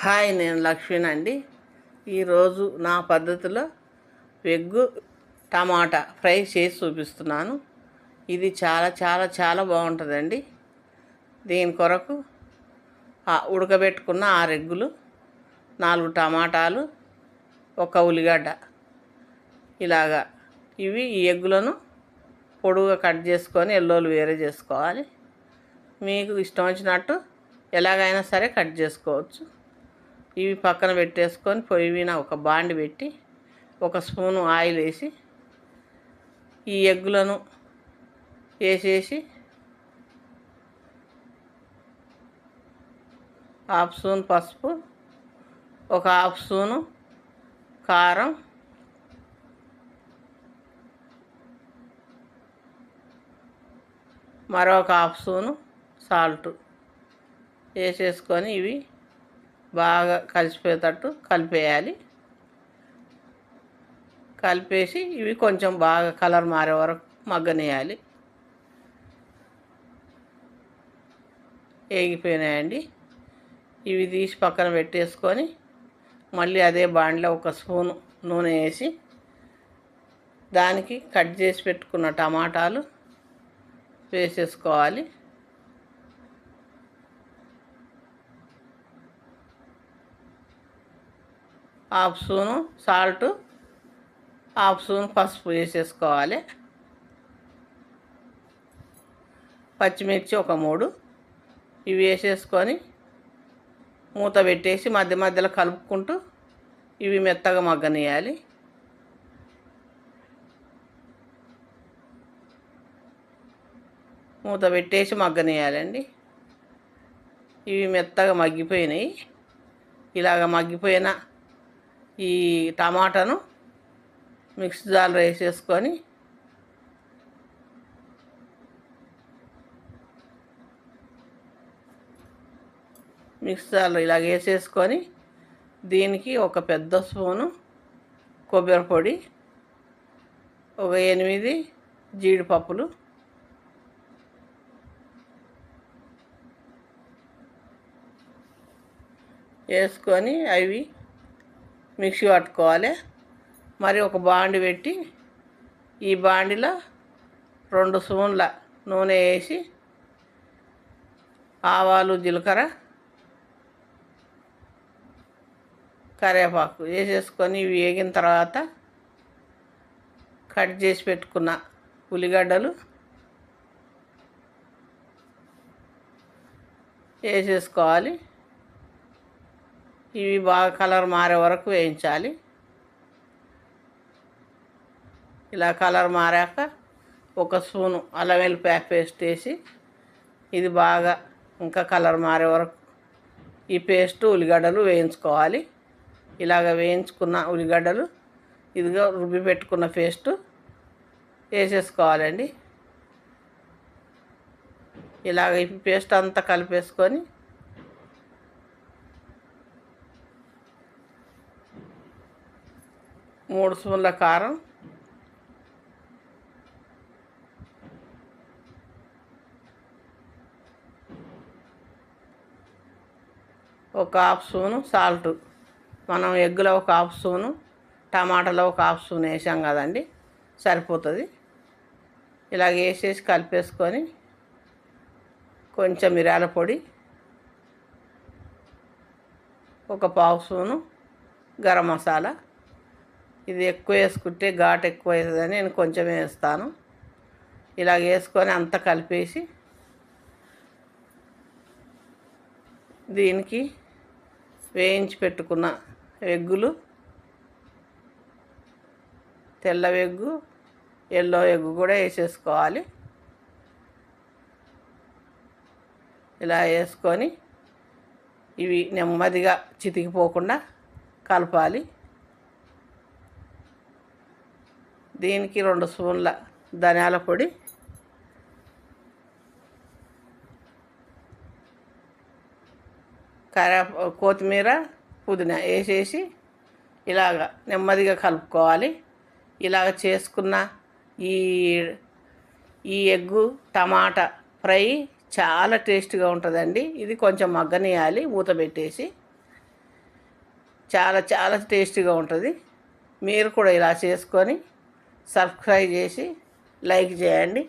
Hi నేను లక్ష్మీని అండి. ఈరోజు నా పద్ధతిలో ఎగ్గు టమాటా ఫ్రై చేసి చూపిస్తున్నాను. ఇది చాలా చాలా చాలా బాగుంటుందండి. దీని కొరకు ఉడకబెట్టుకున్న ఆ రెగ్గులు నాలుగు టమాటాలు ఒక ఉల్లిగడ్డ. ఇలాగా ఇవి ఈ ఎగ్గులను పొడుగా కట్ చేసుకొని ఎల్లోలు వేరే చేసుకోవాలి. మీకు ఇష్టం వచ్చినట్టు ఎలాగైనా సరే కట్ చేసుకోవచ్చు. ఇవి పక్కన పెట్టేసుకొని పొయ్యి మీద ఒక బాండి పెట్టి ఒక స్పూను ఆయిల్ వేసి ఈ ఎగ్గులను వేసేసి హాఫ్ స్పూన్ పసుపు ఒక హాఫ్ స్పూను కారం మరొక హాఫ్ స్పూను సాల్ట్ వేసేసుకొని ఇవి బాగా కలిసిపోయేటట్టు కలిపేయాలి. కలిపేసి ఇవి కొంచెం బాగా కలర్ మారే వరకు మగ్గనేయాలి. వేగిపోయినాయండి ఇవి తీసి పక్కన పెట్టేసుకొని మళ్ళీ అదే బాండ్లో ఒక స్పూను నూనె వేసి దానికి కట్ చేసి పెట్టుకున్న టమాటాలు వేసేసుకోవాలి. Half spoon salt half spoon పసుపు వేసేసుకోవాలి. పచ్చిమిర్చి ఒక మూడు. ఇవి వేసేసుకొని మూత పెట్టేసి మధ్య మధ్యలో కలుపుకుంటూ ఇవి మెత్తగా మగ్గనియాలి. మూత పెట్టేసి మగ్గనియాలండి. ఇవి మెత్తగా మగ్గిపోయినాయి. ఇలాగ మగ్గిపోయిన ఈ టమాటాను మిక్స్ జాలు వేసేసుకొని మిక్స్ జార్లో ఇలా వేసేసుకొని దీనికి ఒక పెద్ద స్పూను కొబ్బరి పొడి ఒక ఎనిమిది జీడిపప్పులు వేసుకొని అవి మిక్సీ పట్టుకోవాలి. మరి ఒక బాండి పెట్టి ఈ బాండిలో రెండు స్పూన్ల నూనె వేసి ఆవాలు జీలకర్ర కరివేపాకు వేసేసుకొని ఇవి వేగిన తర్వాత కట్ చేసి పెట్టుకున్న ఉల్లిగడ్డలు వేసేసుకోవాలి. ఇవి బాగా కలర్ మారే వరకు వేయించాలి. ఇలా కలర్ మారాక ఒక స్పూను అల్లం వెల్లిపాయ పేస్ట్ వేసి ఇది బాగా ఇంకా కలర్ మారే వరకు ఈ పేస్ట్ ఉల్లిగడ్డలు వేయించుకోవాలి. ఇలాగ వేయించుకున్న ఉల్లిగడ్డలు ఇదిగా రుబ్బి పెట్టుకున్న పేస్ట్ వేసేసుకోవాలండి. ఇలాగ ఈ పేస్ట్ అంతా కలిపేసుకొని మూడు స్పూన్ల కారం. ఒక హాఫ్ స్పూను సాల్ట్. మనం ఎగ్గులో ఒక హాఫ్ స్పూను టమాటాలో ఒక హాఫ్ స్పూన్ వేసాం కదండి సరిపోతుంది. ఇలా వేసేసి కలిపేసుకొని కొంచెం మిరాల పొడి ఒక పావు స్పూను గరం మసాలా ఇది ఎక్కువ వేసుకుంటే ఘాటు ఎక్కువ అవుతుందని నేను కొంచెం వేస్తాను. ఇలా వేసుకొని అంతా కలిపేసి దీనికి వేయించి పెట్టుకున్న ఎగ్గులు తెల్ల ఎగ్గు ఎల్లో ఎగ్గు కూడా వేసేసుకోవాలి. ఇలా వేసుకొని ఇవి నెమ్మదిగా చితికిపోకుండా కలపాలి. దీనికి రెండు స్పూన్ల ధనియాల పొడి. కరే కొత్తిమీర పుదీనా వేసేసి ఇలాగ నెమ్మదిగా కలుపుకోవాలి. ఇలాగ చేసుకున్న ఈ ఈ ఎగ్గు టమాటా ఫ్రై చాలా టేస్ట్గా ఉంటుందండి. ఇది కొంచెం మగ్గనియాలి మూత పెట్టేసి. చాలా చాలా టేస్టీగా ఉంటుంది. మీరు కూడా ఇలా చేసుకొని సబ్స్క్రైబ్ చేసి లైక్ చేయండి.